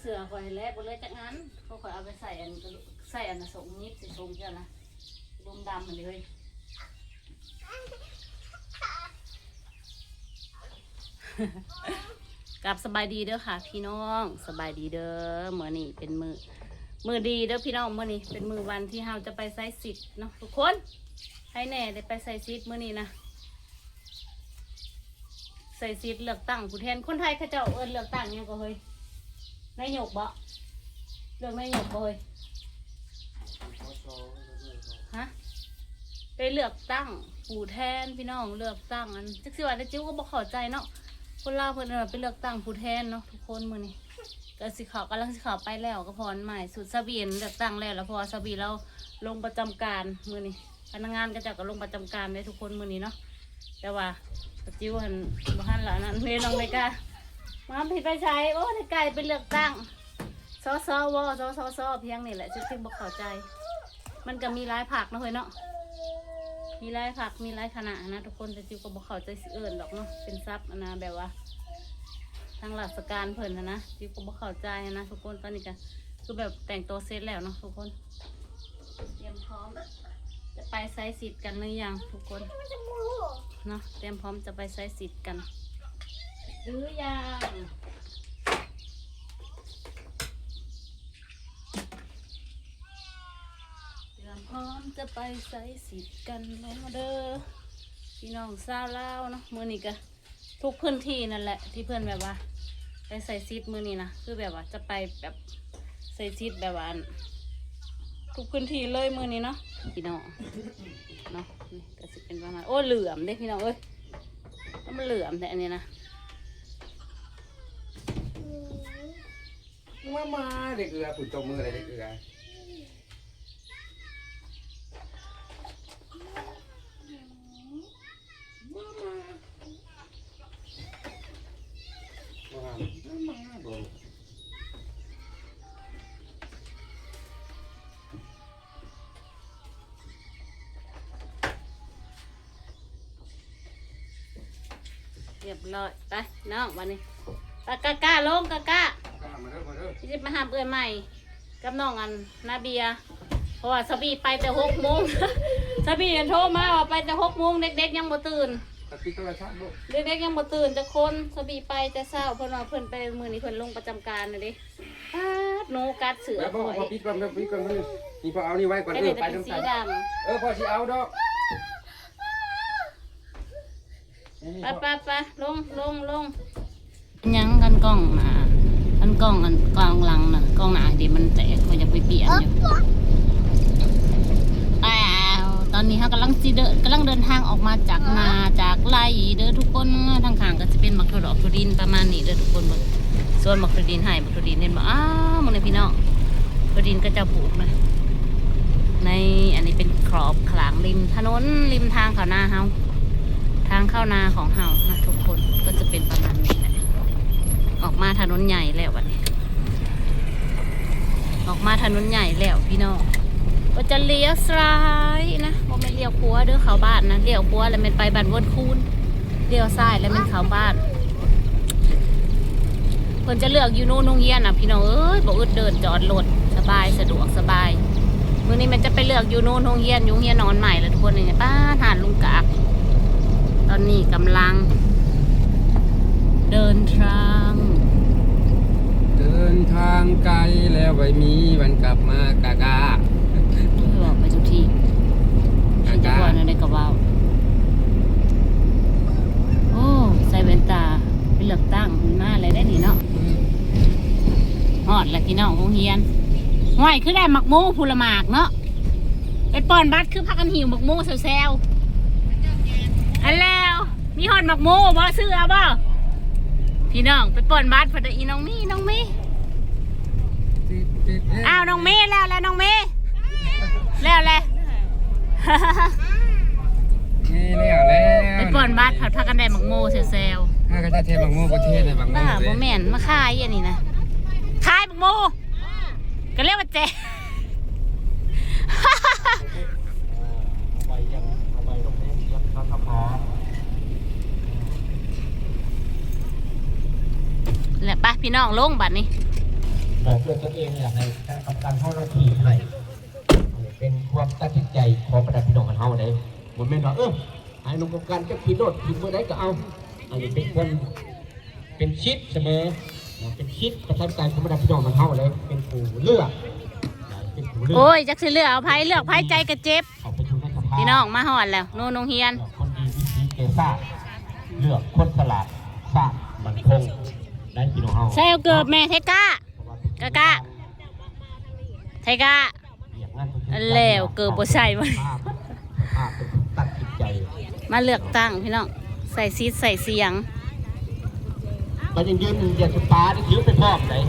เสือคอยแล้วบ่เลยจากนั้นเขาคอยเอาไปใส่อันกระดูกใส่อันน่ะสงนิดสิสงเจ้านะดมดำมันเลยกลับสบายดีเด้อค่ะ พี่น้องสบายดีเด้อมือนี้เป็นมือมือดีเด้อพี่น้องมือนี้เป็นมือวันที่เราจะไปใส่สิทธิ์เนาะทุกคนให้แน่ได้ไปใส่สิทธิ์มือนี้นะใส่สิทธิ์เลือกตั้งผู้แทนคนไทยเขาเจ้าเอิ้นเลือกตั้งหยังก็เฮ้ย นายกบ่เลือกนายกบ่เฮ้ยฮะไปเลือกตั้งผู้แทนพี่น้องเลือกตั้งอันจักสิว่าได้จิ้วก็บ่เข้าใจเนาะคนลาวเพิ่นเอาไปเลือกตั้งผู้แทนเนาะทุกคนมื้อนี้ก็สิเขากำลังสิเขาไปแล้วก็พรใหม่สุดสบีนเลือกตั้งแล้วแล้วพอสบีเราลงประจำการมื้อนี้พนักงานก็จะก็ลงประจำการได้ทุกคนมื้อนี้เนาะแต่ว่าจิ้วหันบ่หันหลานั้นเรียนลงเลยกะ มาผิดไปใช้โอ้ไก่ไปเลือกตั้งซอสสวสสสเพียงนี่แหละจึงบ่เข้าใจ มันก็มีหลายผักนะเฮ้ยเนาะมีหลายผักมีหลายขนาดนะทุกคนแต่จิวก็บอกเข้าใจสิเอิญหรอกเนาะเป็นซับนะแบบว่าทางหลักสการเพิ่นนะนะจิวก็บอกเข้าใจนะทุกคนตอนนี้ก็คือแบบแต่งตัวเสร็จแล้วเนาะทุกคนเตรียมพร้อม จะไปไซส์สิทธิ์กันหรือยังทุกคนเนาะเตรียมพร้อมจะไปไซส์สิทธิ์กัน หรือยังเตรียมพร้อมจะไปไซส์สิทธิ์กันแล้วเด้อพี่น้องซาลาวเนาะมือนี้ก็ทุกพื้นที่นั่นแหละที่เพื่อนแบบว่า ไปใส่ซีดมือนี้นะคือแบบว่าจะไปแบบใส่ซีดแบบว่าทุกพื้นที่เลยมือนี้เนาะพี่น้องเนาะนี่ก็จะเป็นประมาณโอ้เหลื่อมเด้พี่น้องเอ้ยมันเหลื่อมแต่อันนี้นะ มามาเด็กเอือฝุ่นตกมืออะไรเด็กเอือมามามามามาเรียบร้อยไปน้องวันนี้ไปกะกะลงกะกะ ที่จะมาหาเบื่อใหม่ กับน้องอันนาเบียร์เพราะว่าสบีไปแต่หกโมง สบีโทรมาว่าไปแต่หกโมงเด็กๆยังบ่ตื่นตะกี้โทรศัพท์บ่เด็กๆยังบ่ตื่นจะคนสบีไปแต่เช้าเพิ่นว่าเพิ่นไปมื้อนี้เพิ่นลงประจำการน่ะเด้ปาดหนูกัดเสือแล้วบ่ข่อยพอปิดก่อนเด้อปิดก่อนเด้อนี่พอเอานี่ไว้ก่อนไอ้เอนี่อจะไปเป็นน้ำสีตาลดำเออพอสิเอาดอกนี่ไปพอไปไปลงลงลงยังกันกล้องหน้า กันกล้องอันกล้องหลังน่ะกล้องหน้าเดี๋ยวมันแตกมันจะไปเปลี่ยนอยู่อ้าวตอนนี้เขากำลังจีเดินกำลังเดินทางออกมาจากนาจากไร่เด้อทุกคนทางข้างก็จะเป็นมักกระดอกกระดินประมาณนี้เด้อทุกคนเบิ่งส่วนมักกระดินให้มักกระดินเห็นบ่อ้าวมึงเลยพี่น้องกระดินก็จะปลูกนะในอันนี้เป็นครอบขลางริมถนนริมทางเขาหน้าเฮาทางเข้านาของเฮานะทุกคนก็จะเป็นประมาณนี้แหละ ออกมาถนนใหญ่แล้ววันนี้ ออกมาถนนใหญ่แล้วพี่น้องก็จะเลี้ยวซ้ายนะบ่ไม่เลี้ยวขวาเด้อเขาบ้านนะเลี้ยวขวาแล้วมันไปบ้านวนคูนเลี้ยวซ้ายแล้วมันเขาบ้านเพิ่นจะเลือกอยู่นู่นโรงเรียนน่ะพี่น้องเอ้ยบ่อึดเดินจอดรถสบายสะดวกสบายมื้อนี้มันจะไปเลือกอยู่นู่นโรงเรียนอยู่งเรียนนอนใหม่แล้วทุกคนเนี่ยป้าหาดลุงกากตอนนี้กำลัง เดินทาง นทางไกลแล้วไว้มีวันกลับมากากาเพื่อไปทุกที่ฉันจะว่าอะไรกับว่าวโอ้ใส่แว่นตาไปเลือกตั้งมาอะไรได้ดีเนาะฮอดแล้วพี่น้องโรงเรียนห่วยคือได้หมักหมูพูละหมากเนาะไปป้อนบัตรคือพักกันหิวหมักหมูแซวๆอันแล้ว มีฮอดหมักหมูบ่ซื้อเอาบ่พี่น้องไปป้อนบัตรพอดีน้องมี่น้องมี่ อ้าวน้องเมย์แล้วแล้วน้องเมย์แล้วแหละ นี่แล้วแล้วไปป่อนบัตรผัดพักกันได้หมักโมเซลเซลถ้าก็จะเทบางโมประเทศในบางโมบ้าเลโมยแมนมาขายอันนี้นะขายหมักโมก็เรียกว่าแจกไปยังไปตรงนี้ครับครับพอแหละปะพี่น้องลงบัตรนี้ บอกด้วยตัวเองอยากให้คณะกรรมการเข้าหน้าที่ให้เป็นความตัดสินใจของประชาชนของเขาได้ผมไม่นว่าเออให้หนุ่มกรรมการจะผิดโทษผิดเมื่อใดก็เอาอันนี้เป็นคนเป็นชิดเสมอเป็นชิดประชาธิปไตยของประชาชนของเขาเลยเป็นผู้เลือกเป็นผู้เลือกโอ้ยจักสิเลือกเอาไผเลือกไผใจกระเจ็บออกไปชูในสภาพี่น้องมาหอดแล้วโนนงเฮียนคนดีวิธีเกซ่าเลือกคนสลาดสร้างมันคงได้พี่น้องเฮาใส่เอาเกิบแม่เทกะ กะกะไทกะแล้วเกิดบ่ใส่มันมาเลือกตั้งพี่น้องใส่ซีดใส่เสียงมันยังยืนอย่าสตาร์ทยืมไปพร้อมเลย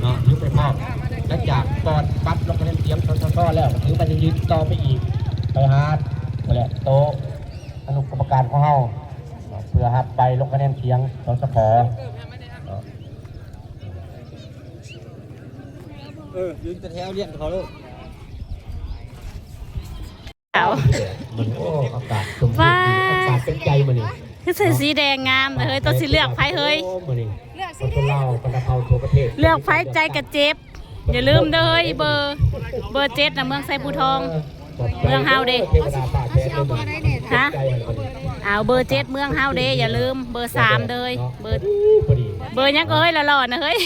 เนาะยืมไปพร้อมแล้วจากตอนปั๊บลงคะแนนเสียงททแล้วถือมันยังยืนต่อไปอีก ไปฮาร์ดนั่นแหละโต๊ะอนุกรรมการของเฮาเนาะเพื่อฮับไปลงคะแนนเสียงสสพเนาะ เออยืนแต่แถวเรียนเขาลูกเอามันโอ้อากาศสมบูรณ์ดีอากาศเป็นใจมันนี่คือใส่สีแดงงามแต่เฮ้ยต้องสิเลือกไผเฮ้ยโอ้มันนี่คนคนเล่าคนละเขาทั่วประเทศเลือกไผใจกระเจ็บ อย่าลืมเด้อเฮ้ยเบอร์เบอร์เจ็ดนะเมืองไซภูทอง เมืองเฮาเด้ทวดาป่าแท้เบอร์ได้เนี่ยฮะ ใจอะไรมันนี่เอาเบอร์เจ็ดเมืองเฮาเด้อย่าลืมเบอร์สามเด้อเบอร์พอดีเบอร์ยังก็เฮ้ยละหล่อนะเฮ้ย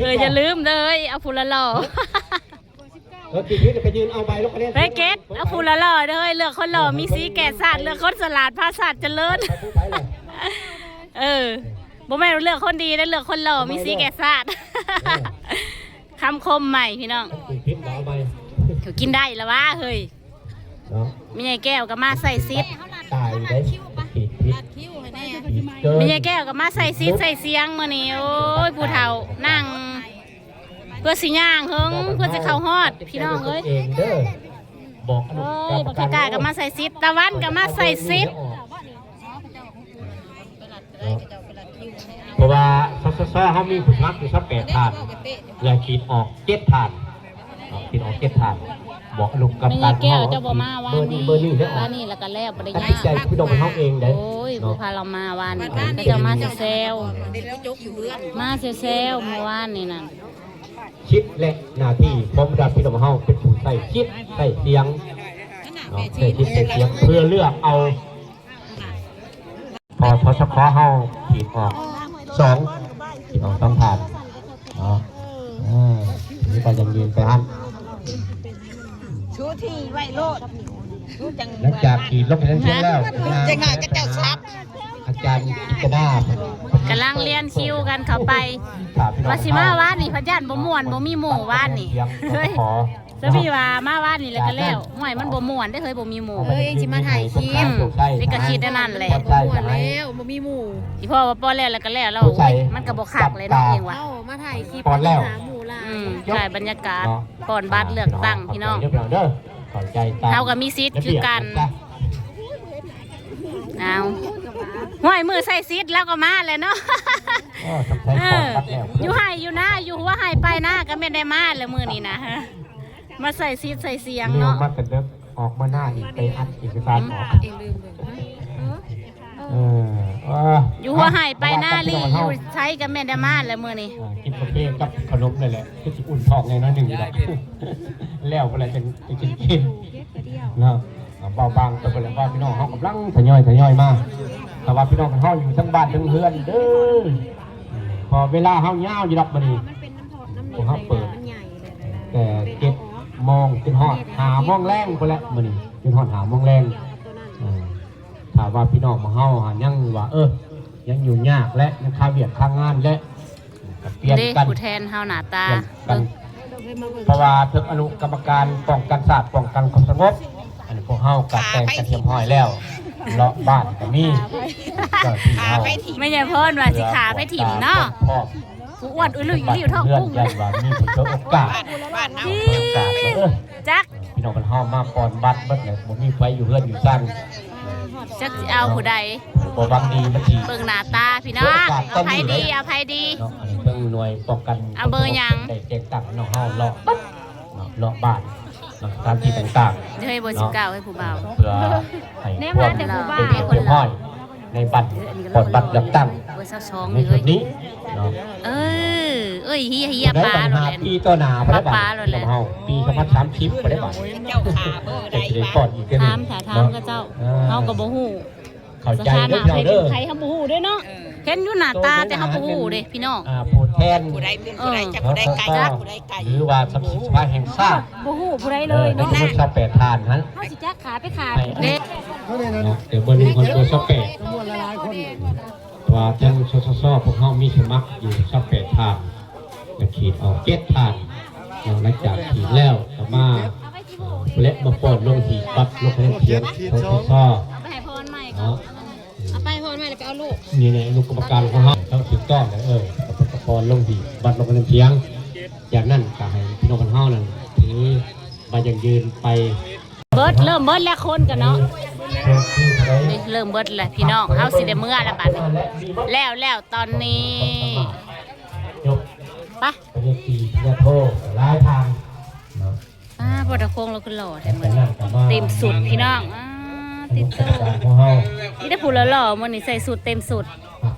เอออย่าลืมเด้อเฮ้ยเอาผู้ละหล่อเออปีนี้จะไปยืนเอาใบลงคะแนนเฮ้ยเกตเอาผู้ละหล่อเด้อเฮ้ยเลือกคนหล่อมีสีแก่ศาสตร์เลือกคนสลาดภาษาเจริญไปผู้ไปเลยเออบ่แม่นเลือกคนดีได้เลือกคนหล่อมีสีแก่ศาสตร์คำคมใหม่พี่น้องปีพิษเอาใบเขากินได้แล้ววะเฮ้ยเนาะมีไงแก้วก็มาใส่ซิด ตายได้ปีพิษมีไงแก้วก็มาใส่ซิดใส่เสียงมื้อนี้โอ้ยผู้เฒ่านั่ง เพื่อสิย่างเฮิงเพื่อจะเข้าฮอด พี่น้องเอ้ยเองเด้อบอกอนุเอ้ยรรบักการกาก็มาใส่ซิดตะวันก็มาใส่ซิดเพราะว่าซอสซอเขามีผลลัพธ์อยู่สักแปดทานอย่าขีดออกเจ็ดทานขีดออกเจ็ดทาน บอกลูกกับไม่กาไงรแก้วเจ้าบ่มาว่าเบอร์นนี้นี้เบอร์นี้ได้ออว่ากนี่แล้วก็แล้วบ่ได้ตัดยาสินใจกพี่น้องเป็นเขาเองได้ โอ้ยเนาะผู้พาเรามาวันนี้ก็จะมาเซลมาเซลเมื่อวานนี่น่ะ คิดและหน้าที่พร้อมรับพี่น้องเขาเป็นผู้ใส่คิดใส่เสียงเนาะใส่คิดใส่เสียงเพื่อเลือกเอา พอทศคเฮาขีดออกสองขีดออกสองผ่านเนาะอ่าทีนี้ก็ยังยืนไปอัน ชูที่ไว้โลดชูจังหลังจากขีดลบไปทั้งเส้นแล้วจังหน่อยก็เจ้าชัดอาจารย์กิจดากำลังเรียนคิวกันเข้าไปวาสิมาว่านนี่พระจันทร์บ่ม่วนบ่มีหมู่ว่านนี่เฮ้ยขอสพี่ว่ามาว่านนี่แล้วก็แล้วห่วยมันบ่ม่วนได้อเฮ้ยบ่มีหมู่เอ้ยเองสิมาถ่ายคลิปนี่ก็คิดได้นั่นแหละใช่หมดใช่แล้วบ่มีหมู่อีพ่อว่าป้อแล้วแล้วก็แล้วแล้วโอ้ยมันก็บ่คักเลยเนาะเองว่ะเอ้ามาถ่ายคลิปก่อนแล้วหาหมู่หลา อืมยถ่ายบรรยากาศก่อนบัตรเลือกตั้งพี่น้องเรียบร้อยเด้อขอใจตามเฮาก็มีสิทธิ์คือกันเอาห่วยมือใส่ซิดแล้วก็มาเลยเนาะอ๋อทำใช้เอของอตัดแล้วอยู่ให้อยู่นะอยู่หัวให้ไปนะก็ไม่ได้มาเลยมือนี้นะมาใส่ซีดใส่เสียงเนาะเนาะมากันเด้อออกมาหน้าอีกไปอัดเอกสารออกเองลืมเลยเออเอออยู่หัวให้ไปหน้าลีอยู่ใช้ก็ไม่ได้มาเลยมือนี้ อ่ากินกาแฟกับขนมเลยแหละคือสิอุ่นท้องไงน้อยหนึ่งอยู่แล้วแล้วก็เลยเป็นไปกินกินเนาะเอาเบาบางแต่เป็นว่าพี่น้องเขากำลังทยอยทยอยมาแต่ว่าพี่น้องเขาอยู่ทั้งบ้านทั้งเฮือนเด้อพอเวลาเขาเงาวอยู่ดอกบันนี้ผมเขาเปิดมันใหญ่เลยแต่เจ็ดโมงจนหอดหาโมงแรงไปแล้วมื้อนี้จนหอดหาโมงแรงเออถามว่าพี่น้องมาเฮาหายังว่าเออยังอยู่ยากและยังค่าเวียดค่างานและก็ เปลี่ยนเด้กันผู้แทนเฮาหน้าตาเปลี่ยนกัน เพราะว่าถึงอนุกรรมการป้องกันศาสตร์ป้องกันความสงบอันนี้พวกเฮากัดแต่งกันเทียมห้อยแล้วเลาะบ้านก็มีเจ้าที่เฮาไม่ใช่เพิ่นว่าสิขาไปถิ่มเนาะพ่อผู้อ้วนอุ้ยลุยอยู่ท้องเลื่อนกุ้งใหญ่ว่ามีผลโอกาสบ้านเฮาอีโอกาสว่าเออจักพี่น้องกันห้อมมาปอนบัตรเบิดเลยผมมีไฟอยู่เพื่อนอยู่สั้นจักสิเอาผู้ใดบวังดีมาทีเบิ่งหน้าตาพี่น้องเอาไผดีเอาไผดี เนาะ อันนี้เพิ่งหน่วยป้องกันเอาเบอร์หยัง ได้แจกตังน้องเฮาเลาะปั๊บเนาะเลาะบ้านเนาะตามที่ต่างเดี๋ยวให้เบอร์สิบเก้าให้ผู้บ่าวๆเพื่อให้แน่ความามเดี๋ยวผู้บ่าวเป็นเรียบห้อยในบัตรปลดบัตรเลือกตั้งเบอร์สองในนี่จุเอ้ดยนี้เนาะเออ เอ้ยเฮียเฮียปลาได้โดบันตแลรนปีต่อหนาบ่ได้บัตรปลาโลดแหละเฮาปี2030บ่ได้บัตรเจ้าขาเบอร์ใดจะได้วะก่อนอีกเดือนหถานึ่มงถาถามกับเจ้าเฮาก็บ่ฮู้เข้าสใจถาเด้นะอใครพี่น้องเป็เด้นอใครเฮาบ่ฮู้เด้เนาะเห็นอยู่หน้าตาแต่เฮาบ่ฮู้เด้พี่น้องอ่าผู้แทนผู้ใดเป็นผู้ใดจะผู้ใดไก่จักผู้ใดไก่หรือว่าสำนักสภาแห่งชาติบ่ฮู้ผู้ใดเลยเนาะเออชอบแปดทานนั้นเฮาสิจักขาไปขาเด้เนาะเดี๋ยวเบอร์หนึ่งคนตัวชอบแปดว่าทั้งชสชพวกเขามีสมัครอยู่ชอบแปดทานจะขีดออกเจ็ดทานเนาะหลังจากขีดแล้วก็มาเละมาปอดลงหีบปัดลงให้เพียงชสชเอาไปให้พรใหม่ก่อน เนาะเอาไปพรใหม่แล้วไปเอาลูกนี่ในอนุกรรมการของเขาต้องถูกต้องเลยเออปปปลงหีบบัตรลงให้เพียงจากนั้นก็ให้พี่น้องกันเฮานั่นถือใบยังยืนไปเบิดเริ่มเบิดแล้วคนกันเนาะเพื่อที่จะได้นี่เริ่มเบิดแล้วพี่น้องเฮาสิได้เมื่อแล้วบัดนี้แล้วแล้วตอนนี้ยกไปะไปที่สี่ยาโทหลายทางเนาะอ่าบ่ตะโคงเราคือหล่อแท้แต่มื้อนี้นั่นก็มาเต็มสุดพี่น้องอ่า ติดโตการของเฮานี่ได้ผู้หล่อๆมื้อนี้ใส่สุดเต็มสุด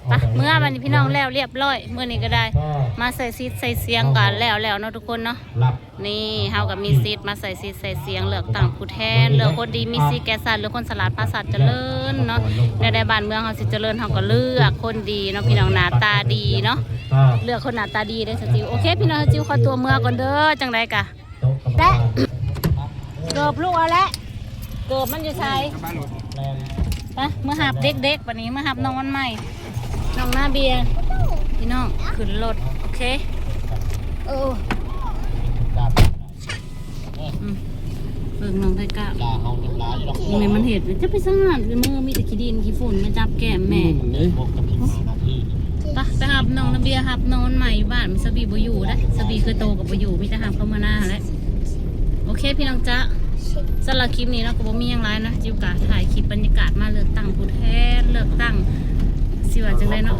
ไปะเมื่อวันนี้พี่น้องแล้วเรียบร้อยมื้อนี้ก็ได้ก็มาใส่ซีดใส่เสียงกันแล้วแล้วเนาะทุกคนเนาะรับนี่เฮากับมีซีดมาใส่ซีดใส่เสียงเลือกตั้งผู้แทนเลือกคนดีมีซีแกสันเลือกคนสลัดภาษาเจริญเนาะในในบ้านเมืองเฮาสิเจริญเฮาก็เลือกคนดีเนาะพี่น้องหน้าตาดีเนาะก็เลือกคนหน้าตาดีได้สจิวโอเค พี่น้องสจิวขอตัวเมื่อก่อนเด้อจังไดกะโต๊ะกรรมการเกิบลูกเอาละ เกิบมันจะใช้แรงปะเมื่อหับเด็กๆวันนี้เมื่อหับน้องวันใหม่ น้องหน้าเบียร์พี่น้องขึ้นรถโอเคเออกับอืมเบิ่งน้องไทก้าลาเฮาน้ำลายดอกยังไงมันเห็ดจะไปสร้างเป็นมือมีแต่ขี้ดินขี้ฝุ่นมาจับแก้มแม่พวกกับที่หน้าที่ปะไปหับน้องนาเบียร์หับน้องวันใหม่อยู่บ้านมีสบีบ่อยู่ได้สบีคือโตกับบ่อยู่มีแต่หับเข้ามาหน้าแหล้วโอเคพี่น้องจ๊ะ สำหรับคลิปนี้เราก็บ่มีหยังไรนะจิวกะถ่ายคลิปบรรยากาศมาเลือกตั้งผู้แทนเลือกตั้งสิว่าจังไดเนาะ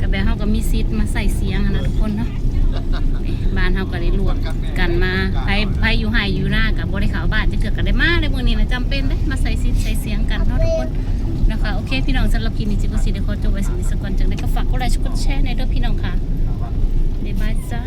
กับแบบเฮาก็มีซิดมาใส่เสียงนะทุกคนเนาะบ้านเฮาก็ได้รวมกันมาไผไผอยู่ไห้อยู่หน้ากับบ่ได้ข้าบ้านจะเกิดกันได้มาในมื้อนี้นะจำเป็นเด้มาใส่ซิดใส่เสียงกันเนาะทุกคนนะคะโอเคพี่น้องสำหรับคลิปนี้จิวก็สิได้ขอจบไว้สำหรับนิสก่อนจังได้ก็ฝากกดไลค์กดแชร์ในเด้อพี่น้องค่ะบ๊ายบายจ้า